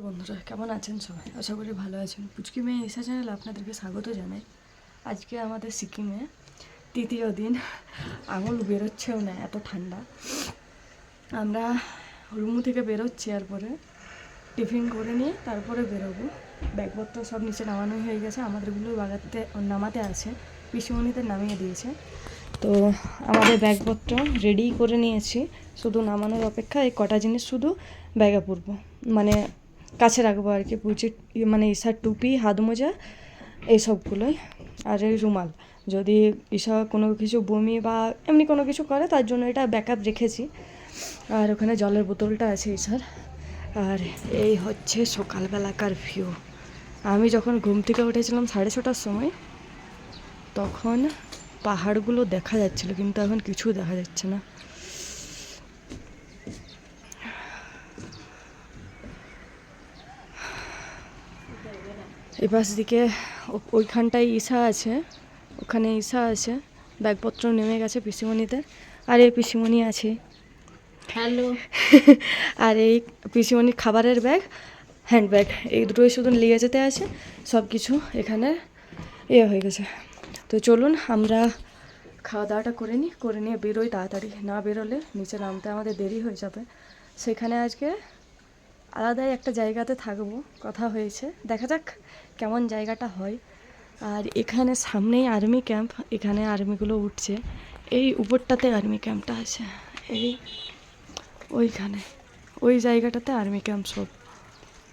নমস্কার বন্ধুরা, কেমন আছেন সবাই? আশা করি ভালো আছেন। পুচকি মেয়ে এসা চ্যানেলে আপনাদেরকে স্বাগত জানাই। আজকে আমাদের সিকিমে তৃতীয় দিন। আঙুল বেরোচ্ছেও না, এত ঠান্ডা। আমরা রুম থেকে বেরোচ্ছি এরপরে টিফিন করে নিয়ে তারপরে বেরোবো। ব্যাগপত্র সব নিচে নামানোই হয়ে গেছে। আমাদেরগুলো বাগাতে, নামাতে আছে। পিসিমণিতে নামিয়ে দিয়েছে। তো আমাদের ব্যাগপত্র রেডি করে নিয়েছি। শুধু নামানোর অপেক্ষা, এই কটা জিনিস শুধু ব্যাগে পরবো। মানে কাছে রাখব আর কি পুচি মানে ঈশার টুপি হাত মোজা এইসবগুলোই আর এই রুমাল, যদি ঈশা কোনো কিছু বমি বা এমনি কোনো কিছু করে, তার জন্য এটা ব্যাকআপ রেখেছি। আর ওখানে জলের বোতলটা আছে ঈশার। আর এই হচ্ছে সকালবেলাকার ভিউ আমি যখন ঘুম থেকে উঠেছিলাম সাড়ে ছটার সময়, তখন পাহাড়গুলো দেখা যাচ্ছিল, কিন্তু এখন কিছু দেখা যাচ্ছে না। এপাশ দিকে ওইখানটায় ঈশা আছে। ওখানে ঈশা আছে। ব্যাগপত্র নেমে গেছে পিসিমণিতে। আর এই পিসিমণি আছে। হ্যালো। আর এই পিসিমণির খাবারের ব্যাগ হ্যান্ড ব্যাগ এই দুটোই শুধু নিয়ে যেতে আছে। সব কিছু এখানে ইয়ে হয়ে গেছে। তো চলুন আমরা খাওয়া দাওয়াটা করে নিই করে নিয়ে বেরোই তাড়াতাড়ি। না বেরোলে নিচে নামতে আমাদের দেরি হয়ে যাবে। সেখানে আজকে আলাদাই একটা জায়গাতে থাকব, কথা হয়েছে। দেখা যাক কেমন জায়গাটা হয়। আর এখানে সামনেই আর্মি ক্যাম্প, এখানে আর্মিগুলো উঠছে। এই উপরটাতে আর্মি ক্যাম্পটা আছে। এই ওইখানে, ওই জায়গাটাতে আর্মি ক্যাম্প সব।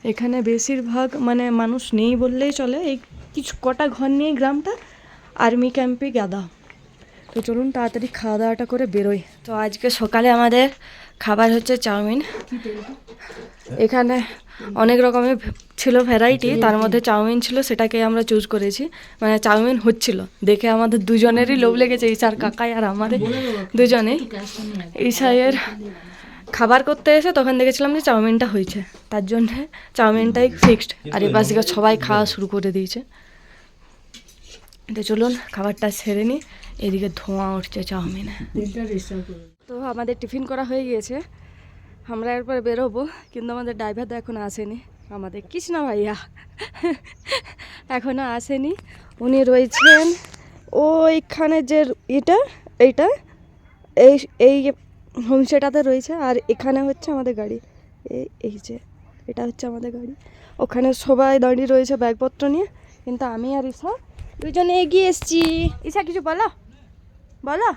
এখানে বেশিরভাগ মানে মানুষ নেই বললেই চলে। এই কিছু কটা ঘর নিয়ে গ্রামটা, আর্মি ক্যাম্পে গাদা। তো চলুন তাড়াতাড়ি খাওয়া দাওয়াটা করে বেরোই। তো আজকে সকালে আমাদের খাবার হচ্ছে চাউমিন। এখানে অনেক রকমের ছিল ভ্যারাইটি তার মধ্যে চাউমিন ছিল সেটাকে আমরা চুজ করেছি। মানে চাউমিন হচ্ছিল। দেখে আমাদের দুজনেরই লোভ লেগেছে ঈশার কাকাই আর আমাদের দুজনেই ঈশাইয়ের খাবার করতে এসে তখন দেখেছিলাম যে চাউমিনটা হয়েছে। তার জন্য চাউমিনটাই ফিক্সড আর থেকে সবাই খাওয়া শুরু করে দিয়েছে। তো চলুন খাবারটা সেরে নিই এদিকে ধোঁয়া উঠছে চাউমিনে। তো আমাদের টিফিন করা হয়ে গিয়েছে। আমরা এরপরে বেরোবো কিন্তু আমাদের ড্রাইভার তো এখনও আসেনি। আমাদের কৃষ্ণা ভাইয়া এখনও আসেনি। উনি রয়েছেন ওইখানে যে এটা, এইটা, এই এই হোমস্টেটাতে রয়েছে, আর এখানে হচ্ছে আমাদের গাড়ি। এই এই যে, এটা হচ্ছে আমাদের গাড়ি। ওখানে সবাই দাঁড়িয়ে রয়েছে ব্যাগপত্র নিয়ে, কিন্তু আমি আর ঈশা দুজনে এগিয়ে এসছি। ঈশা, কিছু বলো? বলো?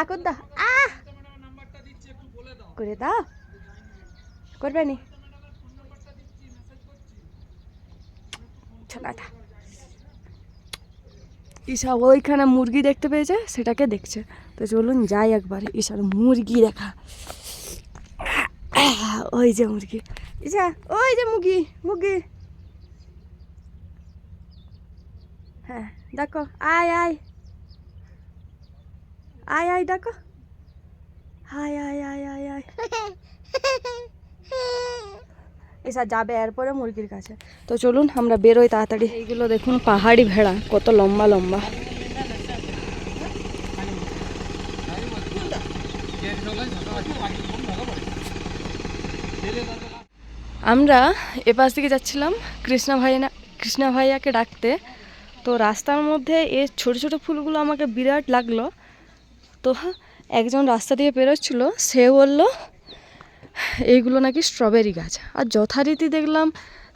আকর দা আহ করে দাও করবে নি? ঈশা ওইখানে মুরগি দেখতে পেয়েছে, সেটাকে দেখছে। তো চলুন যাই একবার, ঈশার মুরগি দেখা। ওই যে মুরগি। ঈশা, ওই যে মুরগি মুরগি। হ্যাঁ দেখো, আয় আয়। আয় আয়, দেখো। হাই আয় আয় আয় আয় এসা যাবে এরপরে মুরগির কাছে। তো চলুন আমরা বেরোই তাড়াতাড়ি। এইগুলো দেখুন, পাহাড়ি ভেড়া, কত লম্বা লম্বা। আমরা এপাশ দিকে যাচ্ছিলাম কৃষ্ণা ভাইয়া কৃষ্ণা ভাইয়াকে ডাকতে। তো রাস্তার মধ্যে এই ছোট ছোট ফুলগুলো আমাকে বিরাট লাগল। তো একজন রাস্তা দিয়ে বেরোচ্ছিল, সে বলল, এইগুলো নাকি স্ট্রবেরি গাছ। আর যথারীতি দেখলাম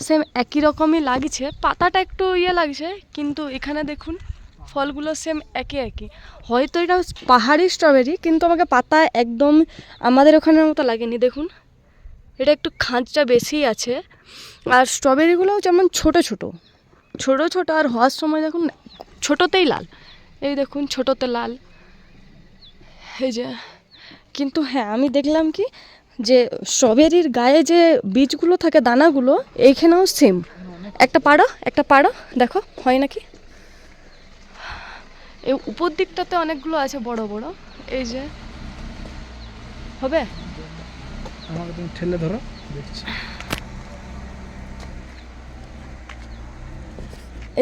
সেম একই রকমই লাগছে, পাতাটা একটু ইয়ে লাগছে, কিন্তু এখানে দেখুন ফলগুলো সেম একই একই হয়তো এটা পাহাড়ি স্ট্রবেরি কিন্তু আমাকে পাতা একদম আমাদের ওখানের মতো লাগেনি। দেখুন, এটা একটু খাঁজটা বেশি আছে। আর স্ট্রবেরিগুলোও যেমন ছোট ছোট ছোট ছোট আর হওয়ার সময় দেখুন ছোটোতেই লাল। এই দেখুন, ছোটোতে লাল। এই যে কিন্তু হ্যাঁ আমি দেখলাম কি যে স্ট্রবেরির গায়ে যে বীজগুলো থাকে দানাগুলো এইখানেও সেম একটা পাড়ো একটা পাড়ো দেখো হয় নাকি? এই উপর দিকটাতে অনেকগুলো আছে বড় বড়। এই যে হবে? আমাকে তুমি ঠেলে ধরো দেখছি।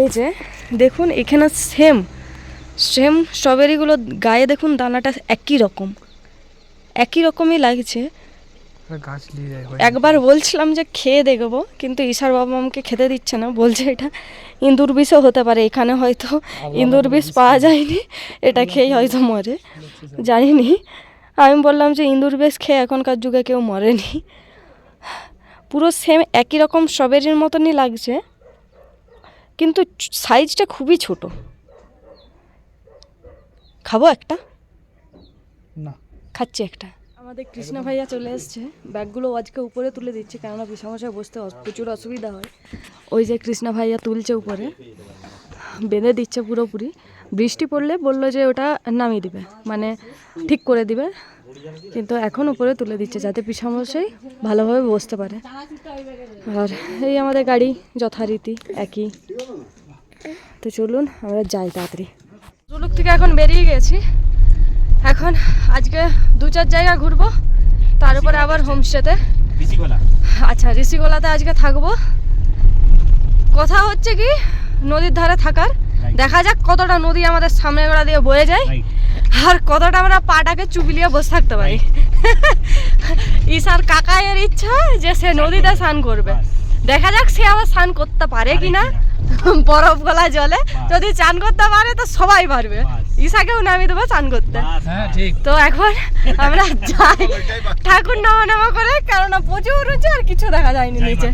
এই যে দেখুন এখানে সেম সেম স্ট্রবেরিগুলো গায়ে দেখুন দানাটা একই রকম। একই রকমই লাগছে। একবার বলছিলাম যে খেয়ে দেখব কিন্তু ঈশার বাবা আমাকে খেতে দিচ্ছে না বলছে এটা ইঁদুর বিষও হতে পারে এখানে হয়তো ইঁদুর বিষ পাওয়া যায়নি এটা খেয়ে হয়তো মরে জানিনি। আমি বললাম যে ইঁদুর বিষ খেয়ে এখনকার যুগে কেউ মরেনি। পুরো সেম একই রকম স্ট্রবেরির মতনই লাগছে কিন্তু সাইজটা খুবই ছোট। খাব একটা? না। খাচ্ছি একটা। আমাদের কৃষ্ণ ভাইয়া চলে এসছে। ব্যাগগুলো আজকে উপরে তুলে দিচ্ছে কেননা পিসামশায় বসতে অস- প্রচুর অসুবিধা হয়। ওই যে কৃষ্ণ ভাইয়া তুলছে উপরে। বেঁধে দিচ্ছে পুরোপুরি। বৃষ্টি পড়লে বলল যে ওটা নামিয়ে দিবে মানে ঠিক করে দিবে। কিন্তু এখন উপরে তুলে দিচ্ছে যাতে পিসামশাই ভালোভাবে বসতে পারে। আর এই আমাদের গাড়ি যথারীতি একই। তো চলুন আমরা যাই তাড়াতাড়ি। থেকে এখন বেরিয়ে গেছি। এখন আজকে দু চার জায়গা ঘুরবো তার উপরে আবার হোমস্টেতে। আচ্ছা ঋষিগোলাতে আজকে থাকব। কথা হচ্ছে কি নদীর ধারে থাকার। দেখা যাক কতটা নদী আমাদের সামনে গোড়া দিয়ে বয়ে যায়। আর কতটা আমরা পাটাকে চুবিলিয়ে বসে থাকতে পারি। ঈশার কাকায়ের ইচ্ছা যে সে নদীতে স্নান করবে। দেখা যাক সে আবার স্নান করতে পারে কিনা। বরফ গলা জলে। যদি চান করতে পারে তো সবাই পারবে। ঈশাকেও নামিয়ে দেবো চান করতে। হ্যাঁ তো এখন আমরা যাই। ঠাকুর নামা নামা করে কেননা প্রচুর উঁচু আর কিছু দেখা যায়নি নিচে।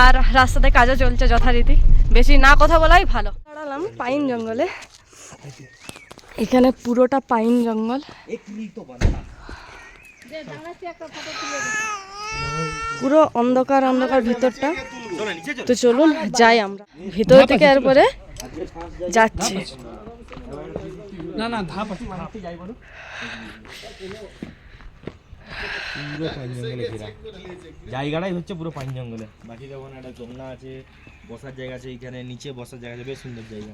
আর রাস্তাতে কাজও চলছে যথারীতি। বেশি না কথা বলাই ভালো। দাঁড়ালাম পাইন জঙ্গলে। এখানে পুরোটা পাইন জঙ্গল। পুরো অন্ধকার অন্ধকার ভিতরটা। তো চলুন যাই আমরা। ভিতর থেকে এরপরে যাচ্ছি। না না ধাপ আছে পুরো পাইন জঙ্গলে ঘেরা। জায়গাটাই হচ্ছে পুরো পাইন জঙ্গলে। বাকি যেমন একটা যমুনা আছে বসার জায়গা আছে এইখানে নিচে বসার জায়গা আছে বেশ সুন্দর জায়গা।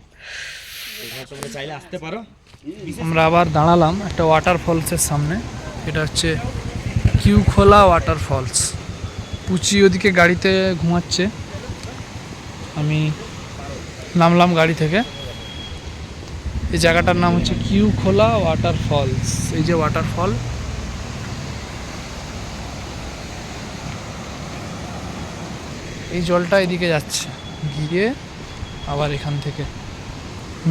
এখানে তোমরা চাইলে আসতে পারো। আমরা আবার দাঁড়ালাম একটা ওয়াটার ফলসের সামনে। এটা হচ্ছে কিউ খোলা ওয়াটার ফলস পুচি ওদিকে গাড়িতে ঘুমাচ্ছে। আমি নামলাম গাড়ি থেকে। এই জায়গাটার নাম হচ্ছে কিউ খোলা ওয়াটার ফলস এই যে ওয়াটার ফল এই জলটা এদিকে যাচ্ছে। গিয়ে আবার এখান থেকে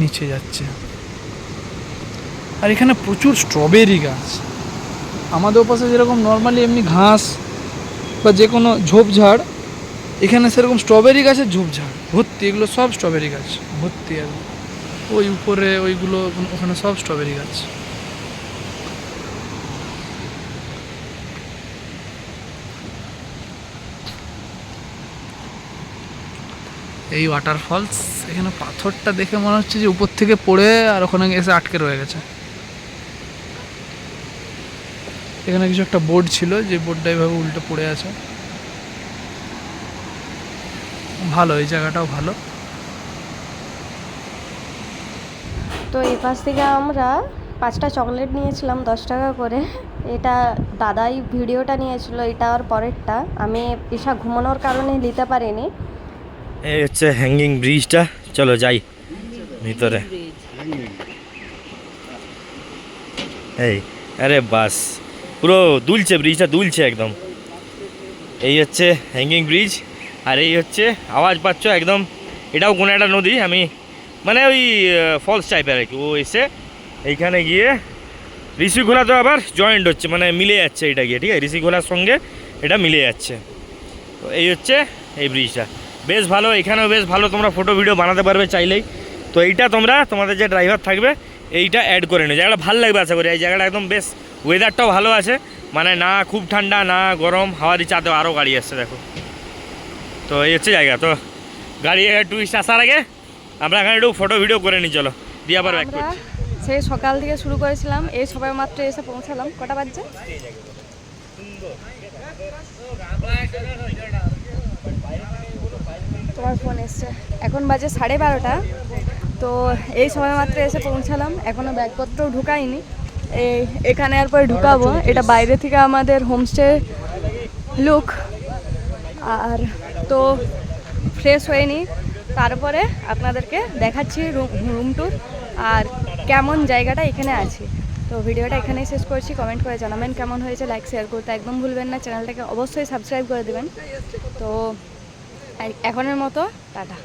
নিচে যাচ্ছে। আর এখানে প্রচুর স্ট্রবেরি গাছ। আমাদের ওপাশে যেরকম নর্মালি এমনি ঘাস বা যে কোনো ঝোপঝাড় এখানে সেরকম স্ট্রবেরি গাছের ঝোপঝাড় ভর্তি, এগুলো সব স্ট্রবেরি গাছ, ভর্তি আর ওই উপরে ওইগুলো ওখানে সব স্ট্রবেরি গাছ। এই ওয়াটারফলস এখানে পাথরটা দেখে মনে হচ্ছে যে উপর থেকে পড়ে আর ওখানে এসে আটকে রয়ে গেছে। এখানে কিছু একটা বোর্ড ছিল যে বোর্ডটা এভাবে উল্টো পড়ে আছে। ভালো এই জায়গাটাও ভালো। তো এই পাশ থেকে আমরা পাঁচটা চকলেট নিয়েছিলাম দশ টাকা করে। এটা দাদাই ভিডিওটা নিয়েছিল এটা আর পরেরটা। আমি ঈশা ঘুমানোর কারণে নিতে পারিনি। এই হচ্ছে হ্যাঙ্গিং ব্রিজটা চলো যাই ভিতরে। এই আরে বাস। পুরো দুলছে ব্রিজটা দুলছে একদম। এই হচ্ছে হ্যাঙ্গিং ব্রিজ আর এই হচ্ছে আওয়াজ পাচ্ছ একদম, এটাও কোনো একটা নদী, আমি মানে ওই ফলস টাইপের আর কি। ও এসে এইখানে গিয়ে ঋষিঘোলা তো আবার জয়েন্ট হচ্ছে মানে মিলে যাচ্ছে এটা গিয়ে, ঠিক আছে? ঋষিঘোলার সঙ্গে এটা মিলে যাচ্ছে। তো এই হচ্ছে এই ব্রিজটা বেশ ভালো, এখানেও বেশ ভালো, তোমরা ফটো ভিডিও বানাতে পারবে চাইলেই। তো এইটা তোমরা, তোমাদের যে ড্রাইভার থাকবে, এইটা অ্যাড করে নিও। জায়গাটা ভালো লাগবে আশা করি, এই জায়গাটা একদম বেশ ওয়েদারটাও ভালো আছে। মানে না খুব ঠান্ডা না গরম হাওয়া দিচ্ছে আরও আরও গাড়ি আসছে দেখো। তো এই হচ্ছে জায়গা তো গাড়ি টুরিস্ট আসার আগে আমরা এখানে একটু ফটো ভিডিও করে নিই চলো। দিয়ে আবার ব্যাক করছি। সেই সকাল থেকে শুরু করেছিলাম এই সবাই মাত্র এসে পৌঁছালাম। কটা বাজছে? তোমার ফোন এসছে। এখন বাজে সাড়ে বারোটা। তো এই সময় মাত্র এসে পৌঁছালাম। এখনও ব্যাগপত্রও ঢুকাইনি। এখানে আর পরে ঢুকাবো এটা বাইরে থেকে আমাদের হোমস্টে লুক আর তো ফ্রেশ হয়ে নিই তারপরে আপনাদেরকে দেখাচ্ছি রুম রুম ট্যুর আর কেমন জায়গাটা এখানে আছে। তো তো ভিডিওটা এখানেই শেষ করছি। কমেন্ট করে জানাবেন কেমন হয়েছে। লাইক শেয়ার করতে একদম ভুলবেন না। চ্যানেলটাকে অবশ্যই সাবস্ক্রাইব করে দেবেন। তো এখনের মতো টাটা।